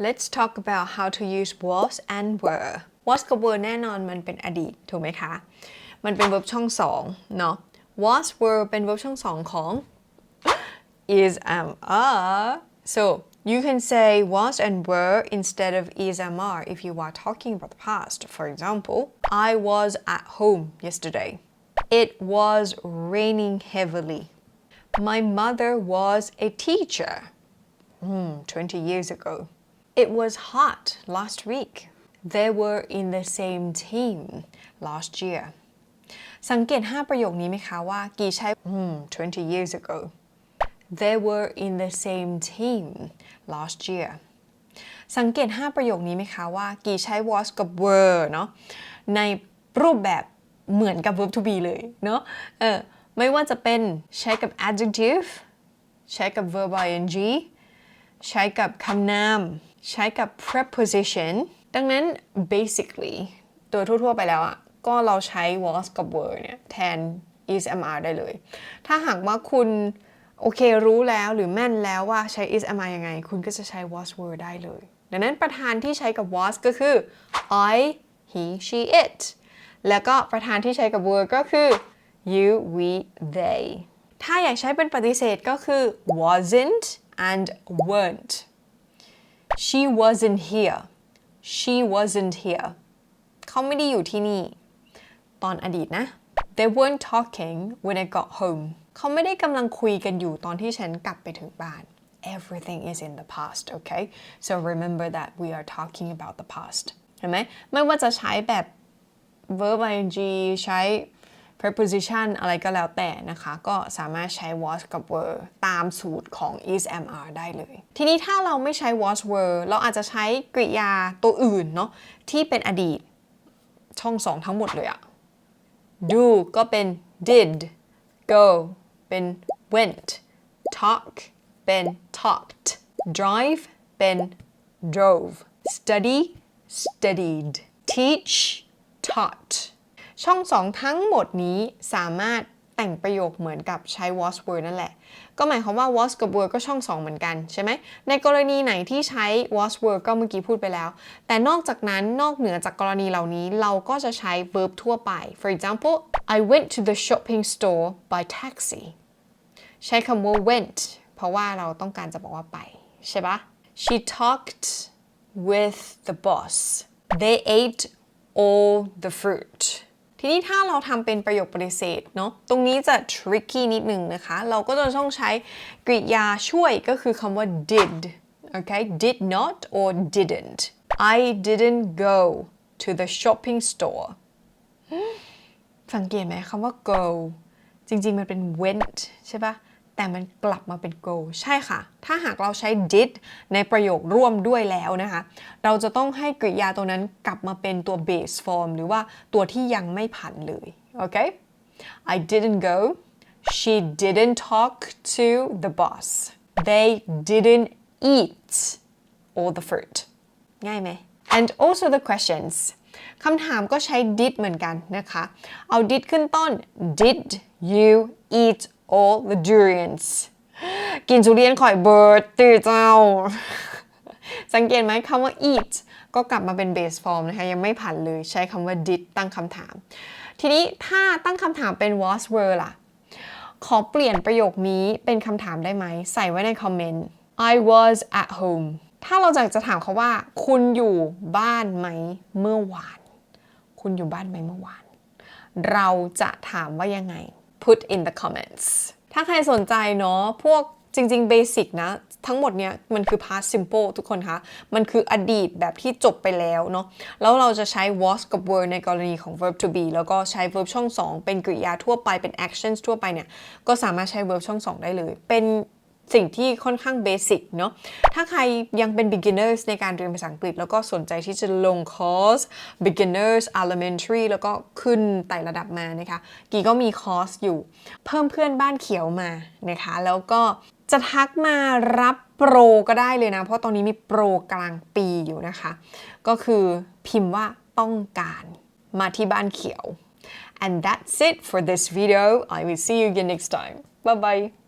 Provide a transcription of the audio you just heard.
let's talk about how to use was and were was กับ were แน่นอนมันเป็นอดีต ถูกไหมคะ มันเป็น verb ช่องสองเนาะ was were เป็น verb ช่องสองของ is am are so you can say was and were instead of is am are if you are talking about the past for example I was at home yesterday it was raining heavily my mother was a teacher Hmm, 20 years ago. It was hot last week. They were in the same team last year. สังเกต 5 ประโยคนี้ไหมคะว่ากี่ใช้ hmm, 20 years ago. They were in the same team last year. สังเกต 5 ประโยคนี้ไหมคะว่ากี่ใช้ was กับ were เนาะในรูปแบบเหมือนกับ verb to be เลยเนาะเออไม่ว่าจะเป็นใช้กับ adjective ใช้กับ verb ing ใช้กับคำนาม ใช้กับ preposition ดังนั้น basically โดยทั่วๆไปแล้วอะ ก็เราใช้ was กับ were เนี่ย แทน is am are ได้เลย ถ้าหากว่าคุณ โอเครู้แล้วหรือแม่นแล้วว่าใช้ is am are ยังไง คุณก็จะใช้ was were ได้เลย ดังนั้นประธานที่ใช้กับ was ก็คือ I he she it แล้วก็ประธานที่ใช้กับ were ก็คือ you we they ถ้าอยากใช้เป็นปฏิเสธก็คือ wasn't and weren't she wasn't here she wasn't here เขาไม่ได้อยู่ที่นี่ ตอนอดีตนะ they weren't talking when I got home เขาไม่ได้กำลังคุยกันอยู่ตอนที่ฉันกลับไปถึงบ้าน everything is in the past okay so remember that we are talking about the past เห็นไหมไม่ว่าจะใช้แบบ verb ing ใช้ preposition อะไรก็แล้วแต่นะคะ ก็สามารถใช้ was กับ were ตามสูตรของ is am are ได้เลย ทีนี้ถ้าเราไม่ใช้ was were เราอาจจะใช้กริยาตัวอื่นเนาะที่เป็นอดีตช่องสองทั้งหมดเลยอะ do ก็เป็น did go เป็น went talk เป็น talked drive เป็น drove study studied teach taught ช่องสองทั้งหมดนี้สามารถแต่งประโยคเหมือนกับใช้ was were นั่นแหละ ก็หมายความว่า was กับ were ก็ช่องสองเหมือนกันใช่ไหม ในกรณีไหนที่ใช้ was were ก็เมื่อกี้พูดไปแล้ว แต่นอกจากนั้นนอกเหนือจากกรณีเหล่านี้เราก็จะใช้ verb ทั่วไป for example I went to the shopping store by taxi ใช้คำว่า went เพราะว่าเราต้องการจะบอกว่าไป ใช่ปะ She talked with the boss they ate all the fruit ทีนี้ถ้าเราทำเป็นประโยคปฏิเสธเนาะตรงนี้จะ tricky นิดนึงนะคะ เราก็จะต้องใช้กริยาช่วยก็คือคำว่า did โอเค did not or didn't I didn't go to the shopping store สังเกตไหมคำว่า go จริง ๆ มันเป็น went ใช่ปะ แต่มันกลับมาเป็น go ใช่ค่ะ ถ้าหากเราใช้ did ในประโยคร่วมด้วยแล้วนะคะ เราจะต้องให้กริยาตัวนั้นกลับมาเป็นตัว base form หรือว่าตัวที่ยังไม่ผันเลย โอเค I didn't go she didn't talk to the boss they didn't eat all the fruit ง่ายไหม and also the questions คำถามก็ใช้ did เหมือนกันนะคะ เอา did ขึ้นต้น did you eat all the durians กินทุเรียนข่อยเบิร์ดตื่เจ้า สังเกตไหมคำว่า eat ก็กลับมาเป็น base form นะคะ ยังไม่ผันเลยใช้คำว่า did ตั้งคำถาม ทีนี้ถ้าตั้งคำถามเป็น was were ล่ะ ขอเปลี่ยนประโยคนี้เป็นคำถามได้ไหม ใส่ไว้ในคอมเมนต์ I was at home ถ้าเราอยากจะถามเขาว่า คุณอยู่บ้านไหมเมื่อวาน คุณอยู่บ้านไหมเมื่อวาน เราจะถามว่ายังไง put in the comments ถ้าใครสนใจเนาะพวกจริงๆเบสิกนะ ทั้งหมดเนี่ยมันคือ past simple ทุกคนคะ มันคืออดีตแบบที่จบไปแล้วเนาะแล้วเราจะใช้ was กับ were ในกรณีของ verb to be แล้วก็ใช้ verb ช่อง 2 เป็นกริยาทั่วไปเป็น actions ทั่วไปเนี่ย ก็สามารถใช้ verb ช่อง 2 ได้เลยเป็น สิ่งที่ค่อนข้างเบสิกเนาะ ถ้าใครยังเป็น beginners ในการเรียนภาษาอังกฤษ แล้วก็สนใจที่จะลงคอร์ส beginners elementary แล้วก็ขึ้นไต่ระดับมานะคะ กีก็มีคอร์สอยู่ เพิ่มเพื่อนบ้านเขียวมานะคะ แล้วก็จะทักมารับโปรก็ได้เลยนะ เพราะตอนนี้มีโปรกลางปีอยู่นะคะ ก็คือพิมพ์ว่าต้องการมาที่บ้านเขียว and that's it for this video I will see you again next time bye bye